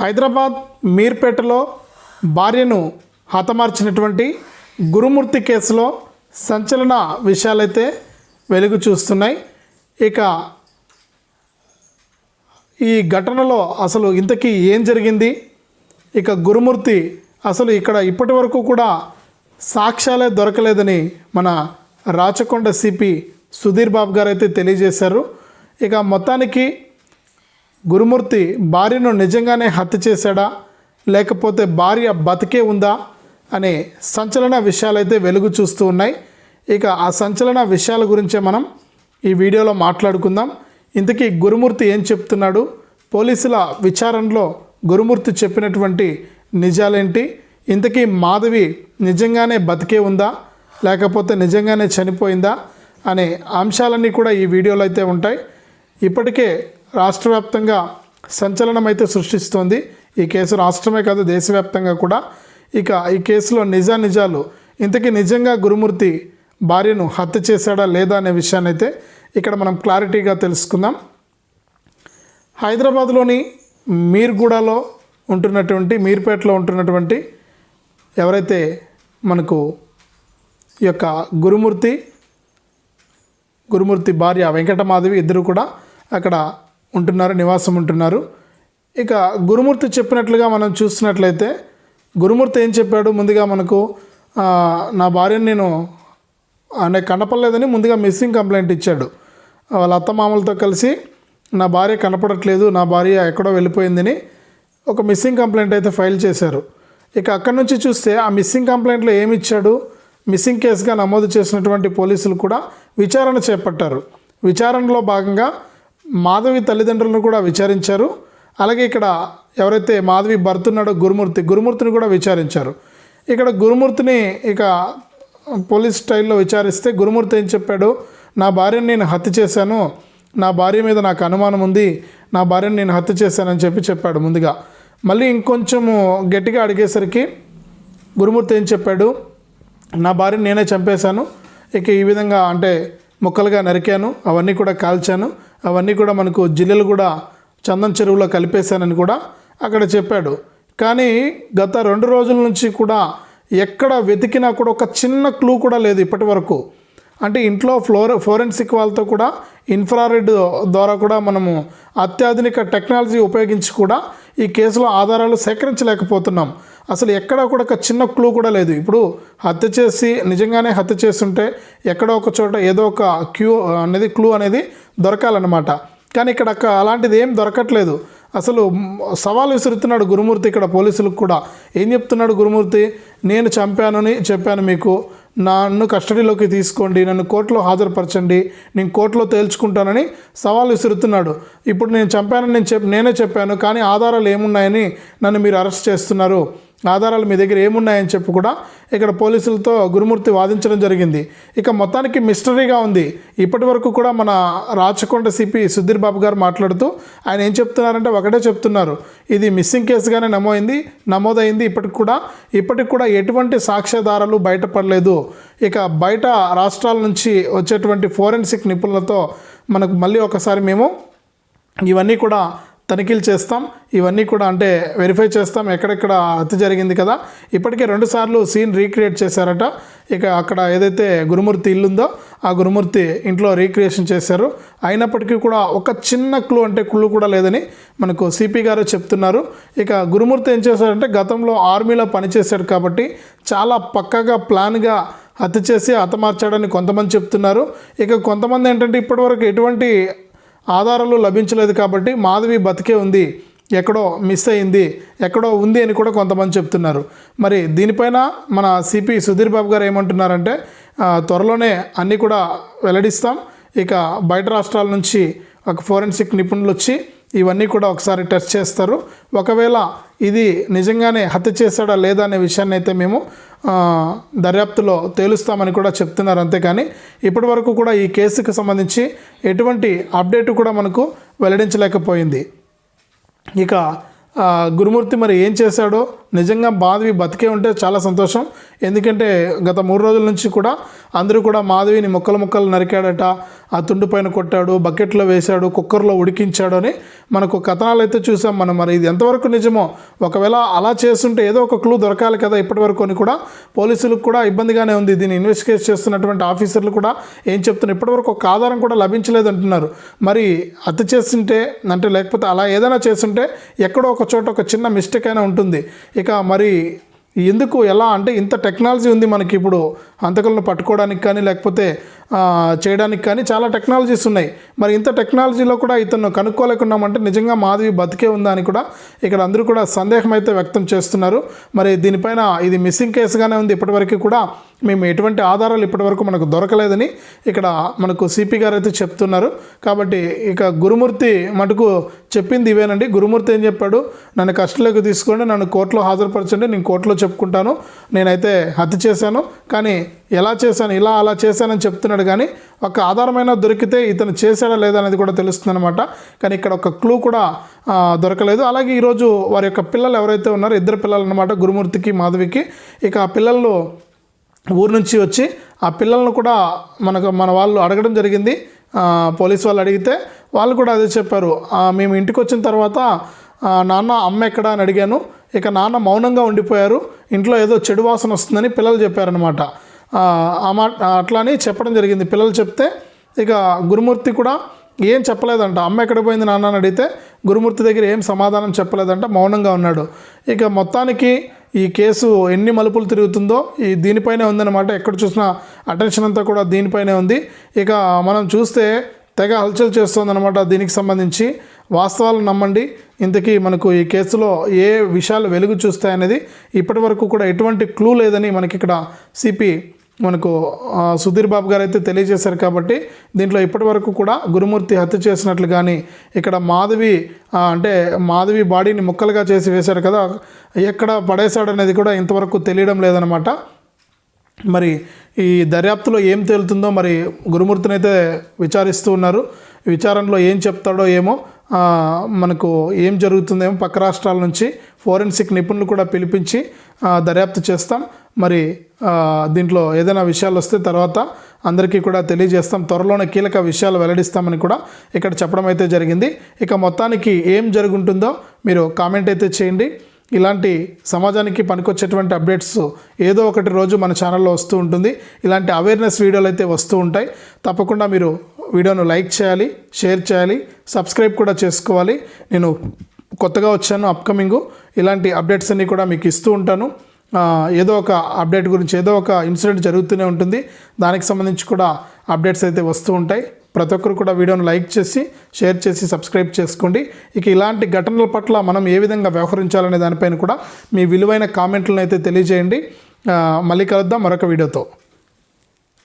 హైదరాబాద్ మీర్పేటలో భార్యను హతమార్చినటువంటి గురుమూర్తి కేసులో సంచలన విషయాలైతే వెలుగు చూస్తున్నాయి. ఇక ఈ ఘటనలో అసలు ఇంతకీ ఏం జరిగింది? ఇక గురుమూర్తి అసలు ఇక్కడ ఇప్పటి వరకు కూడా సాక్ష్యాలే దొరకలేదని మన రాచకొండ సిపి సుధీర్ బాబు గారు అయితే తెలియజేశారు. ఇక మొత్తానికి గురుమూర్తి భార్యను నిజంగానే హత్య చేశాడా? లేకపోతే భార్య బతికే ఉందా? అనే సంచలన విషయాలైతే వెలుగు చూస్తూ ఉన్నాయి. ఇక ఆ సంచలన విషయాల గురించే మనం ఈ వీడియోలో మాట్లాడుకుందాం. ఇంతకీ గురుమూర్తి ఏం చెప్తున్నాడు? పోలీసుల విచారణలో గురుమూర్తి చెప్పినటువంటి నిజాలేంటి? ఇంతకీ మాధవి నిజంగానే బతికే ఉందా? లేకపోతే నిజంగానే చనిపోయిందా? అనే అంశాలన్నీ కూడా ఈ వీడియోలో అయితే ఉంటాయి. ఇప్పటికే రాష్ట్ర వ్యాప్తంగా సంచలనం అయితే సృష్టిస్తోంది. ఈ కేసు రాష్ట్రమే కాదు దేశవ్యాప్తంగా కూడా. ఇక ఈ కేసులో నిజా నిజాలు ఇంతకీ నిజంగా గురుమూర్తి భార్యను హత్య చేశాడా లేదా అనే విషయాన్ని అయితే ఇక్కడ మనం క్లారిటీగా తెలుసుకుందాం. హైదరాబాద్లోని మీర్గూడలో ఉంటున్నటువంటి మీర్పేటలో ఉంటున్నటువంటి ఎవరైతే మనకు ఈ యొక్క గురుమూర్తి గురుమూర్తి భార్య వెంకటమాధవి ఇద్దరు కూడా అక్కడ ఉంటున్నారు నివాసం ఉంటున్నారు. ఇక గురుమూర్తి చెప్పినట్లుగా మనం చూస్తున్నట్లయితే గురుమూర్తి ఏం చెప్పాడు? ముందుగా మనకు నా భార్యను నేను అనే కనపడలేదని ముందుగా మిస్సింగ్ కంప్లైంట్ ఇచ్చాడు. వాళ్ళ అత్తమామలతో కలిసి నా భార్య కనపడట్లేదు నా భార్య ఎక్కడో వెళ్ళిపోయిందని ఒక మిస్సింగ్ కంప్లైంట్ అయితే ఫైల్ చేశారు. ఇక అక్కడి నుంచి చూస్తే ఆ మిస్సింగ్ కంప్లైంట్లో ఏమి ఇచ్చాడు? మిస్సింగ్ కేసుగా నమోదు చేసినటువంటి పోలీసులు కూడా విచారణ చేపట్టారు. విచారణలో భాగంగా మాధవి తల్లిదండ్రులను కూడా విచారించారు. అలాగే ఇక్కడ ఎవరైతే మాధవి భర్త ఉన్నాడో గురుమూర్తి గురుమూర్తిని కూడా విచారించారు. ఇక్కడ గురుమూర్తిని ఇక పోలీస్ స్టైల్లో విచారిస్తే గురుమూర్తి ఏం చెప్పాడు? నా భార్యను నేను హత్య చేశాను. నా భార్య మీద నాకు అనుమానం ఉంది. నా భార్యను నేను హత్య చేశానని చెప్పి చెప్పాడు ముందుగా. మళ్ళీ ఇంకొంచెము గట్టిగా అడిగేసరికి గురుమూర్తి ఏం చెప్పాడు? నా భార్యను నేనే చంపేశాను. ఇక ఈ విధంగా అంటే ముక్కలుగా నరికాను. అవన్నీ కూడా కాల్చాను. అవన్నీ కూడా మనకు జిల్లెలు కూడా చందన్ చెరువులో కలిపేశానని కూడా అక్కడ చెప్పాడు. కానీ గత రెండు రోజుల నుంచి కూడా ఎక్కడ వెతికినా కూడా ఒక చిన్న క్లూ కూడా లేదు ఇప్పటి వరకు. అంటే ఇంట్లో ఫ్లోర్ ఫోరెన్సిక్ వాళ్ళతో కూడా ఇన్ఫ్రారెడ్ ద్వారా కూడా మనము అత్యాధునిక టెక్నాలజీ ఉపయోగించి కూడా ఈ కేసులో ఆధారాలు సేకరించలేకపోతున్నాం. అసలు ఎక్కడా కూడా ఒక చిన్న క్లూ కూడా లేదు. ఇప్పుడు హత్య చేసి నిజంగానే హత్య చేస్తుంటే ఎక్కడో ఒక చోట ఏదో ఒక క్యూ అనేది క్లూ అనేది దొరకాలన్నమాట. కానీ ఇక్కడ అలాంటిది ఏం దొరకట్లేదు. అసలు సవాల్ విసురుతున్నాడు గురుమూర్తి ఇక్కడ పోలీసులకు కూడా. ఏం చెప్తున్నాడు గురుమూర్తి? నేను చంపానని చెప్పాను మీకు. నన్ను కస్టడీలోకి తీసుకోండి నన్ను కోర్టులో హాజరుపరచండి నేను కోర్టులో తేల్చుకుంటానని సవాల్ విసురుతున్నాడు. ఇప్పుడు నేను చంపానని నేను చెప్ నేనే చెప్పాను కానీ ఆధారాలు ఏమున్నాయని నన్ను మీరు అరెస్ట్ చేస్తున్నారు. ఆధారాలు మీ దగ్గర ఏమున్నాయని చెప్పి కూడా ఇక్కడ పోలీసులతో గురుమూర్తి వాదించడం జరిగింది. ఇక మొత్తానికి మిస్టరీగా ఉంది. ఇప్పటి వరకు కూడా మన రాచకొండ సిపి సుధీర్ బాబు గారు మాట్లాడుతూ ఆయన ఏం చెప్తున్నారంటే ఒకటే చెప్తున్నారు. ఇది మిస్సింగ్ కేసుగానే నమోయింది నమోదైంది. ఇప్పటికి కూడా ఇప్పటికి కూడా ఎటువంటి సాక్ష్యాధారాలు బయటపడలేదు. ఇక బయట రాష్ట్రాల నుంచి వచ్చేటువంటి ఫోరెన్సిక్ నిపుణులతో మనకు మళ్ళీ ఒకసారి మేము ఇవన్నీ కూడా తనిఖీలు చేస్తాం. ఇవన్నీ కూడా అంటే వెరిఫై చేస్తాం. ఎక్కడెక్కడ హత్య జరిగింది కదా. ఇప్పటికే రెండుసార్లు సీన్ రీక్రియేట్ చేశారట. ఇక అక్కడ ఏదైతే గురుమూర్తి ఇల్లు ఉందో ఆ గురుమూర్తి ఇంట్లో రీక్రియేషన్ చేశారు. అయినప్పటికీ కూడా ఒక చిన్న క్లూ అంటే క్లూ కూడా లేదని మనకు సిపి గారు చెప్తున్నారు. ఇక గురుమూర్తి ఏం చేశారంటే గతంలో ఆర్మీలో పనిచేశాడు కాబట్టి చాలా పక్కగా ప్లాన్గా హత్య చేసి హతమార్చాడని కొంతమంది చెప్తున్నారు. ఇక కొంతమంది ఏంటంటే ఇప్పటివరకు ఎటువంటి ఆధారాలు లభించలేదు కాబట్టి మాధవి బతికే ఉంది ఎక్కడో మిస్ అయింది ఎక్కడో ఉంది అని కూడా కొంతమంది చెప్తున్నారు. మరి దీనిపైన మన సిపి సుధీర్ బాబు గారు ఏమంటున్నారంటే త్వరలోనే అన్నీ కూడా వెల్లడిస్తాం. ఇక బయట రాష్ట్రాల నుంచి ఒక ఫోరెన్సిక్ నిపుణులు వచ్చి ఇవన్నీ కూడా ఒకసారి టెస్ట్ చేస్తారు. ఒకవేళ ఇది నిజంగానే హత్య చేశాడా లేదా అనే విషయాన్ని అయితే మేము దర్యాప్తులో తేలుస్తామని కూడా చెప్తున్నారు అంతేకాని ఇప్పటి వరకు కూడా ఈ కేసుకు సంబంధించి ఎటువంటి అప్డేట్ కూడా మనకు వెల్లడించలేకపోయింది. ఇక గురుమూర్తి మరి ఏం చేశాడో నిజంగా బాధవి బతికే ఉంటే చాలా సంతోషం. ఎందుకంటే గత మూడు రోజుల నుంచి కూడా అందరూ కూడా మాధవిని ముక్కలు ముక్కలు నరికాడట ఆ తుండు పైన కొట్టాడు బకెట్లో వేశాడు కుక్కర్లో ఉడికించాడు అని మనకు కథనాలు అయితే చూసాం మనం. మరి ఇది ఎంతవరకు నిజమో? ఒకవేళ అలా చేస్తుంటే ఏదో ఒక క్లూ దొరకాలి కదా ఇప్పటివరకు అని కూడా పోలీసులకు కూడా ఇబ్బందిగానే ఉంది. దీన్ని ఇన్వెస్టిగేట్ చేస్తున్నటువంటి ఆఫీసర్లు కూడా ఏం చెప్తున్నారు? ఇప్పటివరకు ఒక ఆధారం కూడా లభించలేదు అంటున్నారు మరి అతి చేస్తుంటే అంటే లేకపోతే అలా ఏదైనా చేస్తుంటే ఎక్కడో ఒక చోట ఒక చిన్న మిస్టేక్ అయినా ఉంటుంది. ఇక మరి ఎందుకు ఎలా అంటే ఇంత టెక్నాలజీ ఉంది మనకి ఇప్పుడు హంతకులను పట్టుకోవడానికి కానీ లేకపోతే చేయడానికి కానీ చాలా టెక్నాలజీస్ ఉన్నాయి. మరి ఇంత టెక్నాలజీలో కూడా ఇతను కనుక్కోలేకున్నామంటే నిజంగా మాధవి బతికే ఉందా అని కూడా ఇక్కడ అందరూ కూడా సందేహం అయితే వ్యక్తం చేస్తున్నారు. మరి దీనిపైన ఇది మిస్సింగ్ కేసుగానే ఉంది. ఇప్పటివరకు కూడా మేము ఎటువంటి ఆధారాలు ఇప్పటివరకు మనకు దొరకలేదని ఇక్కడ మనకు సిపి గారు అయితే చెప్తున్నారు. కాబట్టి ఇక గురుమూర్తి మటుకు చెప్పింది ఇవేనండి. గురుమూర్తి ఏం చెప్పాడు? నన్ను కష్టలోకి తీసుకోండి నన్ను కోర్టులో హాజరుపరచండి నేను కోర్టులో చెప్పుకుంటాను. నేనైతే హత్య చేశాను. కానీ ఎలా చేశాను ఇలా అలా చేశానని చెప్తున్నాడు కానీ ఒక ఆధారమైన దొరికితే ఇతను చేశాడా లేదా అనేది కూడా తెలుస్తుందన్నమాట. కానీ ఇక్కడ ఒక క్లూ కూడా దొరకలేదు. అలాగే ఈరోజు వారి యొక్క పిల్లలు ఎవరైతే ఉన్నారో ఇద్దరు పిల్లలు అనమాట గురుమూర్తికి మాధవికి. ఇక ఆ పిల్లలు ఊరు నుంచి వచ్చి ఆ పిల్లలను కూడా మనకు మన వాళ్ళు అడగడం జరిగింది. పోలీస్ వాళ్ళు అడిగితే వాళ్ళు కూడా అదే చెప్పారు. మేము ఇంటికి వచ్చిన తర్వాత నాన్న అమ్మ ఎక్కడ అని అడిగాను. ఇక నాన్న మౌనంగా ఉండిపోయారు. ఇంట్లో ఏదో చెడు వాసన వస్తుందని పిల్లలు చెప్పారనమాట ఆ అట్లా అని చెప్పడం జరిగింది. పిల్లలు చెప్తే ఇక గురుమూర్తి కూడా ఏం చెప్పలేదంట. అమ్మ ఎక్కడ పోయింది నాన్న అని అడిగితే గురుమూర్తి దగ్గర ఏం సమాధానం చెప్పలేదంట. మౌనంగా ఉన్నాడు. ఇక మొత్తానికి ఈ కేసు ఎన్ని మలుపులు తిరుగుతుందో ఈ దీనిపైనే ఉందన్నమాట. ఎక్కడ చూసినా అటెన్షన్ అంతా కూడా దీనిపైనే ఉంది. ఇక మనం చూస్తే తెగ హల్చల్ చేస్తుందన్నమాట దీనికి సంబంధించి. వాస్తవాలు నమ్మండి. ఇంతకీ మనకు ఈ కేసులో ఏ విషయాలు వెలుగు చూస్తాయనేది ఇప్పటి వరకు కూడా ఎటువంటి క్లూ లేదని మనకి ఇక్కడ సిపి మనకు సుధీర్ బాబు గారు అయితే తెలియజేశారు కాబట్టి దీంట్లో ఇప్పటి వరకు కూడా గురుమూర్తి హత్య చేసినట్లు కానీ ఇక్కడ మాధవి అంటే మాధవి బాడీని ముక్కలుగా చేసి వేశారు కదా ఎక్కడ పడేశాడనేది కూడా ఇంతవరకు తెలియడం లేదనమాట మరి ఈ దర్యాప్తులో ఏం తేలుతుందో మరి గురుమూర్తిని అయితే విచారిస్తూ ఉన్నారు. విచారణలో ఏం చెప్తాడో ఏమో మనకు ఏం జరుగుతుందేమో పక్క రాష్ట్రాల నుంచి ఫోరెన్సిక్ నిపుణులు కూడా పిలిపించి దర్యాప్తు చేస్తాం. మరి దీంట్లో ఏదైనా విషయాలు వస్తే తర్వాత అందరికీ కూడా తెలియజేస్తాం. త్వరలోనే కీలక విషయాలు వెల్లడిస్తామని కూడా ఇక్కడ చెప్పడం అయితే జరిగింది. ఇక మొత్తానికి ఏం జరుగుంటుందో మీరు కామెంట్ అయితే చేయండి. ఇలాంటి సమాజానికి పనికొచ్చేటువంటి అప్డేట్స్ ఏదో ఒకటి రోజు మన ఛానల్లో వస్తూ ఉంటుంది. ఇలాంటి అవేర్నెస్ వీడియోలు అయితే వస్తూ ఉంటాయి. తప్పకుండా మీరు వీడియోను లైక్ చేయాలి షేర్ చేయాలి సబ్స్క్రైబ్ కూడా చేసుకోవాలి. నేను కొత్తగా వచ్చాను అప్కమింగ్. ఇలాంటి అప్డేట్స్ అన్నీ కూడా మీకు ఇస్తూ ఉంటాను. ఏదో ఒక అప్డేట్ గురించి ఏదో ఒక ఇన్సిడెంట్ జరుగుతూనే ఉంటుంది. దానికి సంబంధించి కూడా అప్డేట్స్ అయితే వస్తూ ఉంటాయి. ప్రతి ఒక్కరు కూడా వీడియోను లైక్ చేసి షేర్ చేసి సబ్స్క్రైబ్ చేసుకోండి. ఇక ఇలాంటి ఘటనల పట్ల మనం ఏ విధంగా వ్యవహరించాలనే దానిపైన కూడా మీ విలువైన కామెంట్లను అయితే తెలియజేయండి. మళ్ళీ కలుద్దాం మరొక వీడియోతో.